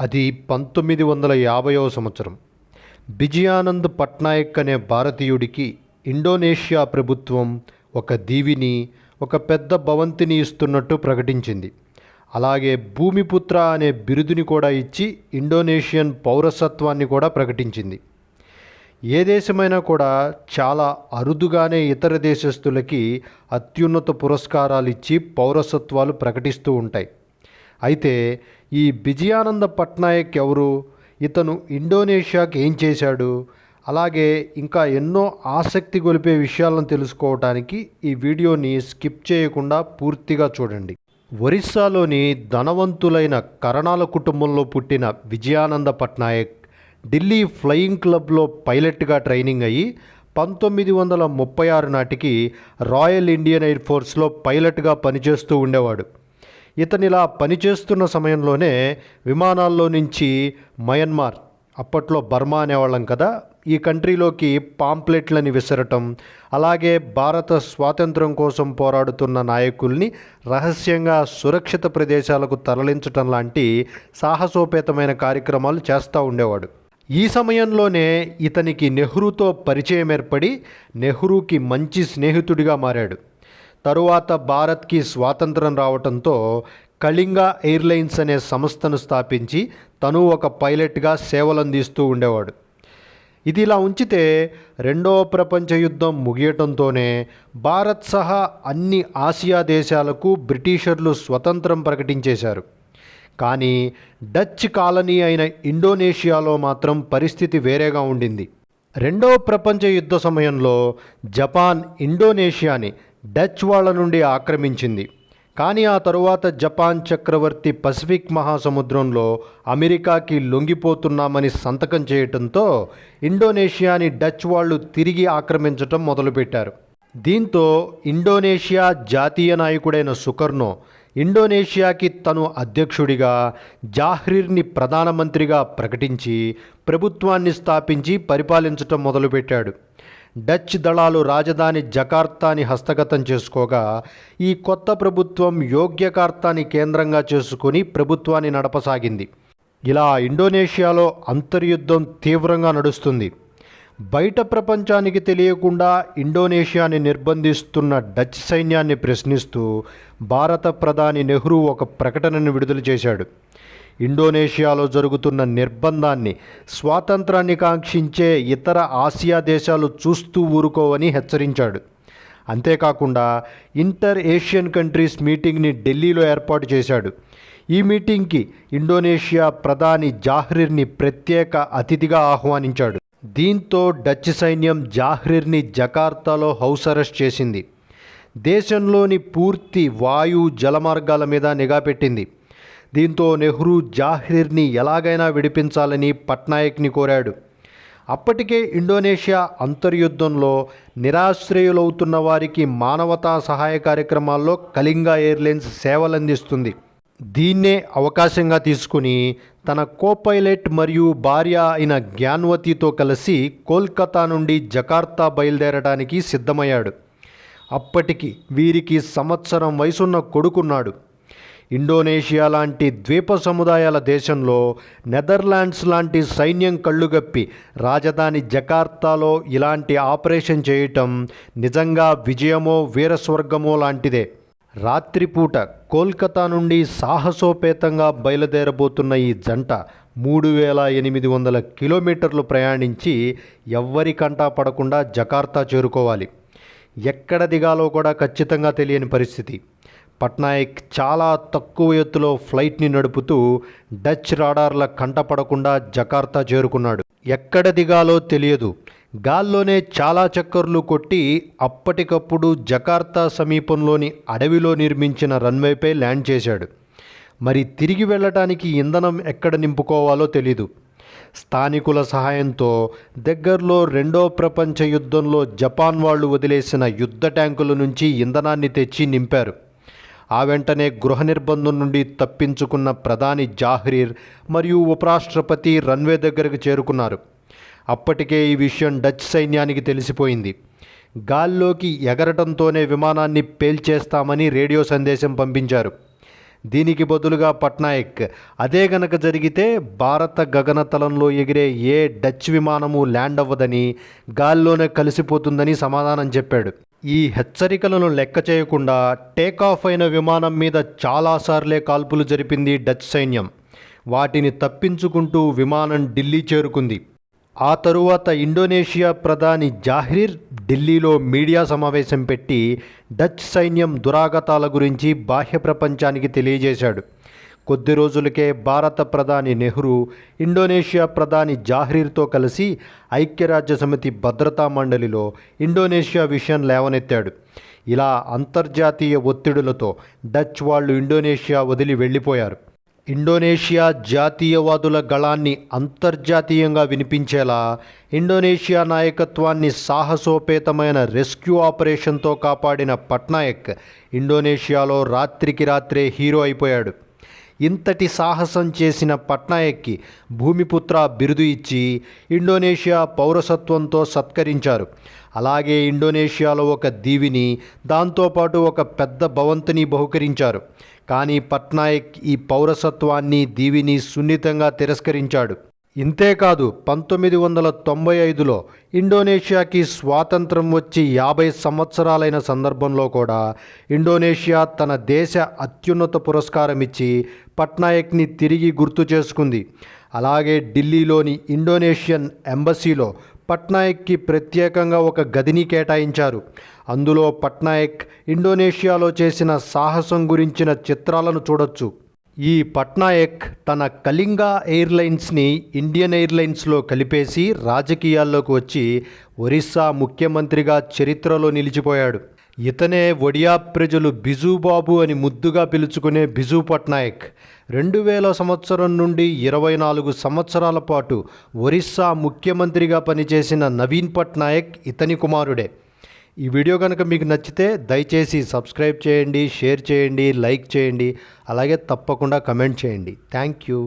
అది పంతొమ్మిది వందల యాభైవ సంవత్సరం. బిజయానంద్ పట్నాయక్ అనే భారతీయుడికి ఇండోనేషియా ప్రభుత్వం ఒక దీవిని ఒక పెద్ద భవంతిని ఇస్తున్నట్టు ప్రకటించింది. అలాగే భూమిపుత్ర అనే బిరుదుని కూడా ఇచ్చి ఇండోనేషియన్ పౌరసత్వాన్ని కూడా ప్రకటించింది. ఏ దేశమైనా కూడా చాలా అరుదుగానే ఇతర దేశస్తులకి అత్యున్నత పురస్కారాలు ఇచ్చి పౌరసత్వాలు ప్రకటిస్తూ ఉంటాయి. అయితే ఈ విజయానంద పట్నాయక్ ఎవరు? ఇతను ఇండోనేషియాకి ఏం చేశాడు? అలాగే ఇంకా ఎన్నో ఆసక్తి గొలిపే విషయాలను తెలుసుకోవడానికి ఈ వీడియోని స్కిప్ చేయకుండా పూర్తిగా చూడండి. ఒరిస్సాలోని ధనవంతులైన కరణాల కుటుంబంలో పుట్టిన విజయానంద పట్నాయక్ ఢిల్లీ ఫ్లయింగ్ క్లబ్లో పైలట్గా ట్రైనింగ్ అయ్యి పంతొమ్మిది వందల ముప్పై ఆరు నాటికి రాయల్ ఇండియన్ ఎయిర్ ఫోర్స్లో పైలట్గా పనిచేస్తూ ఉండేవాడు. ఇతనిలా పనిచేస్తున్న సమయంలోనే విమానాల్లో నుంచి మయన్మార్ అప్పట్లో బర్మా అనేవాళ్ళం కదా ఈ కంట్రీలోకి పాంప్లెట్లని విసరటం అలాగే భారత స్వాతంత్రం కోసం పోరాడుతున్న నాయకుల్ని రహస్యంగా సురక్షిత ప్రదేశాలకు తరలించటం లాంటి సాహసోపేతమైన కార్యక్రమాలు చేస్తూ ఉండేవాడు. ఈ సమయంలోనే ఇతనికి నెహ్రూతో పరిచయం ఏర్పడి నెహ్రూకి మంచి స్నేహితుడిగా మారాడు. తరువాత భారత్కి స్వాతంత్రం రావటంతో కళింగ ఎయిర్లైన్స్ అనే సంస్థను స్థాపించి తను ఒక పైలట్గా సేవలందిస్తూ ఉండేవాడు. ఇది ఇలా ఉంచితే రెండవ ప్రపంచ యుద్ధం ముగియటంతోనే భారత్ సహా అన్ని ఆసియా దేశాలకు బ్రిటిషర్లు స్వతంత్రం ప్రకటించేశారు. కానీ డచ్ కాలనీ అయిన ఇండోనేషియాలో మాత్రం పరిస్థితి వేరేగా ఉండింది. రెండవ ప్రపంచ యుద్ధ సమయంలో జపాన్ ఇండోనేషియాని డచ్ వాళ్ళ నుండి ఆక్రమించింది. కానీ ఆ తరువాత జపాన్ చక్రవర్తి పసిఫిక్ మహాసముద్రంలో అమెరికాకి లొంగిపోతున్నామని సంతకం చేయటంతో ఇండోనేషియాని డచ్ వాళ్ళు తిరిగి ఆక్రమించటం మొదలుపెట్టారు. దీంతో ఇండోనేషియా జాతీయ నాయకుడైన సుకర్నో ఇండోనేషియాకి తను అధ్యక్షుడిగా జాహ్రీర్ని ప్రధానమంత్రిగా ప్రకటించి ప్రభుత్వాన్ని స్థాపించి పరిపాలించటం మొదలుపెట్టాడు. డచ్ దళాలు రాజధాని జకార్తాని హస్తగతం చేసుకోగా ఈ కొత్త ప్రభుత్వం యోగ్యకార్తాని కేంద్రంగా చేసుకుని ప్రభుత్వాన్ని నడపసాగింది. ఇలా ఇండోనేషియాలో అంతర్యుద్ధం తీవ్రంగా నడుస్తుంది. బయట ప్రపంచానికి తెలియకుండా ఇండోనేషియాని నిర్బంధిస్తున్న డచ్ సైన్యాన్ని ప్రశ్నిస్తూ భారత ప్రధాని నెహ్రూ ఒక ప్రకటనను విడుదల చేశాడు. ఇండోనేషియాలో జరుగుతున్న నిర్బంధాన్ని స్వాతంత్రాన్ని కాంక్షించే ఇతర ఆసియా దేశాలు చూస్తూ ఊరుకోవని హెచ్చరించాడు. అంతేకాకుండా ఇంటర్ ఏషియన్ కంట్రీస్ మీటింగ్ని ఢిల్లీలో ఏర్పాటు చేశాడు. ఈ మీటింగ్కి ఇండోనేషియా ప్రధాని జాహ్రీర్ని ప్రత్యేక అతిథిగా ఆహ్వానించాడు. దీంతో డచ్ సైన్యం జాహ్రీర్ని జకార్తాలో హౌస్ అరెస్ట్ చేసింది. దేశంలోని పూర్తి వాయు జలమార్గాల మీద నిఘా పెట్టింది. దీంతో నెహ్రూ జాహ్రీర్ని ఎలాగైనా విడిపించాలని పట్నాయక్ని కోరాడు. అప్పటికే ఇండోనేషియా అంతర్యుద్ధంలో నిరాశ్రయులవుతున్న వారికి మానవతా సహాయ కార్యక్రమాల్లో కళింగా ఎయిర్లైన్స్ సేవలందిస్తుంది. దీన్నే అవకాశంగా తీసుకుని తన కోపైలట్ మరియు భార్య అయిన జ్ఞాన్వతితో కలిసి కోల్కతా నుండి జకార్తా బయలుదేరడానికి సిద్ధమయ్యాడు. అప్పటికి వీరికి సంవత్సరం వయసున్న కొడుకున్నాడు. ఇండోనేషియా లాంటి ద్వీప సముదాయాల దేశంలో నెదర్లాండ్స్ లాంటి సైన్యం కళ్ళుగప్పి రాజధాని జకార్తాలో ఇలాంటి ఆపరేషన్ చేయటం నిజంగా విజయమో వీరస్వర్గమో లాంటిదే. రాత్రిపూట కోల్కతా నుండి సాహసోపేతంగా బయలుదేరబోతున్న ఈ జంట మూడు వేల ఎనిమిది వందల కిలోమీటర్లు ప్రయాణించి ఎవ్వరి కంటా పడకుండా జకార్తా చేరుకోవాలి. ఎక్కడ దిగాలో కూడా ఖచ్చితంగా తెలియని పరిస్థితి. పట్నాయక్ చాలా తక్కువ ఎత్తులో ఫ్లైట్ని నడుపుతూ డచ్ రాడార్ల కంటపడకుండా జకార్తా చేరుకున్నాడు. ఎక్కడ దిగాలో తెలియదు. గాల్లోనే చాలా చక్కర్లు కొట్టి అప్పటికప్పుడు జకార్తా సమీపంలోని అడవిలో నిర్మించిన రన్వేపై ల్యాండ్ చేశాడు. మరి తిరిగి వెళ్ళటానికి ఇంధనం ఎక్కడ నింపుకోవాలో తెలీదు. స్థానికుల సహాయంతో దగ్గరలో రెండో ప్రపంచ యుద్ధంలో జపాన్ వాళ్ళు వదిలేసిన యుద్ధ ట్యాంకుల నుంచి ఇంధనాన్ని తెచ్చి నింపారు. ఆ వెంటనే గృహ నిర్బంధం నుండి తప్పించుకున్న ప్రధాని జాహ్రీర్ మరియు ఉపరాష్ట్రపతి రన్వే దగ్గరకు చేరుకున్నారు. అప్పటికే ఈ విషయం డచ్ సైన్యానికి తెలిసిపోయింది. గాల్లోకి ఎగరటంతోనే విమానాన్ని పేల్చేస్తామని రేడియో సందేశం పంపించారు. దీనికి బదులుగా పట్నాయక్. అదే గనక జరిగితే భారత గగనతలంలో ఎగిరే ఏ డచ్ విమానము ల్యాండ్ అవ్వదని గాల్లోనే కలిసిపోతుందని సమాధానం చెప్పాడు. ఈ హెచ్చరికలను లెక్క చేయకుండా టేకాఫ్ అయిన విమానం మీద చాలాసార్లే కాల్పులు జరిపింది డచ్ సైన్యం. వాటిని తప్పించుకుంటూ విమానం ఢిల్లీ చేరుకుంది. ఆ తరువాత ఇండోనేషియా ప్రధాని జాహీర్ ఢిల్లీలో మీడియా సమావేశం పెట్టి డచ్ సైన్యం దురాగతాల గురించి బాహ్య ప్రపంచానికి తెలియజేశాడు. కొద్ది రోజులకే భారత ప్రధాని నెహ్రూ ఇండోనేషియా ప్రధాని జాహ్రీర్తో కలిసి ఐక్యరాజ్య సమితి భద్రతా మండలిలో ఇండోనేషియా విషయం లేవనెత్తాడు. ఇలా అంతర్జాతీయ ఒత్తిడులతో డచ్ వాళ్ళు ఇండోనేషియా వదిలి వెళ్ళిపోయారు. ఇండోనేషియా జాతీయవాదుల గళాన్ని అంతర్జాతీయంగా వినిపించేలా ఇండోనేషియా నాయకత్వాన్ని సాహసోపేతమైన రెస్క్యూ ఆపరేషన్తో కాపాడిన పట్నాయక్ ఇండోనేషియాలో రాత్రికి రాత్రే హీరో అయిపోయాడు. ఇంతటి సాహసం చేసిన పట్నాయక్కి భూమిపుత్ర బిరుదు ఇచ్చి ఇండోనేషియా పౌరసత్వంతో సత్కరించారు. అలాగే ఇండోనేషియాలో ఒక దీవిని దాంతోపాటు ఒక పెద్ద భవంతిని బహుకరించారు. కానీ పట్నాయక్ ఈ పౌరసత్వాన్ని దీవిని సున్నితంగా తిరస్కరించాడు. ఇంతేకాదు పంతొమ్మిది వందల తొంభై ఐదులో ఇండోనేషియాకి స్వాతంత్రం వచ్చి యాభై సంవత్సరాలైన సందర్భంలో కూడా ఇండోనేషియా తన దేశ అత్యున్నత పురస్కారం ఇచ్చి పట్నాయక్ని తిరిగి గుర్తు చేసుకుంది. అలాగే ఢిల్లీలోని ఇండోనేషియన్ ఎంబసీలో పట్నాయక్కి ప్రత్యేకంగా ఒక గదిని కేటాయించారు. అందులో పట్నాయక్ ఇండోనేషియాలో చేసిన సాహసం గురించిన చిత్రాలను చూడొచ్చు. ఈ పట్నాయక్ తన కళింగ ఎయిర్లైన్స్ని ఇండియన్ ఎయిర్లైన్స్లో కలిపేసి రాజకీయాల్లోకి వచ్చి ఒరిస్సా ముఖ్యమంత్రిగా చరిత్రలో నిలిచిపోయాడు. ఇతనే ఒడియా ప్రజలు బిజుబాబు అని ముద్దుగా పిలుచుకునే బిజు పట్నాయక్. రెండు వేల సంవత్సరం నుండి ఇరవై నాలుగు సంవత్సరాల పాటు ఒరిస్సా ముఖ్యమంత్రిగా పనిచేసిన నవీన్ పట్నాయక్ ఇతని కుమారుడే. ఈ వీడియో కనుక మీకు నచ్చితే దయచేసి సబ్స్క్రైబ్ చేయండి షేర్ చేయండి లైక్ చేయండి అలాగే తప్పకుండా కమెంట్ చేయండి. Thank you.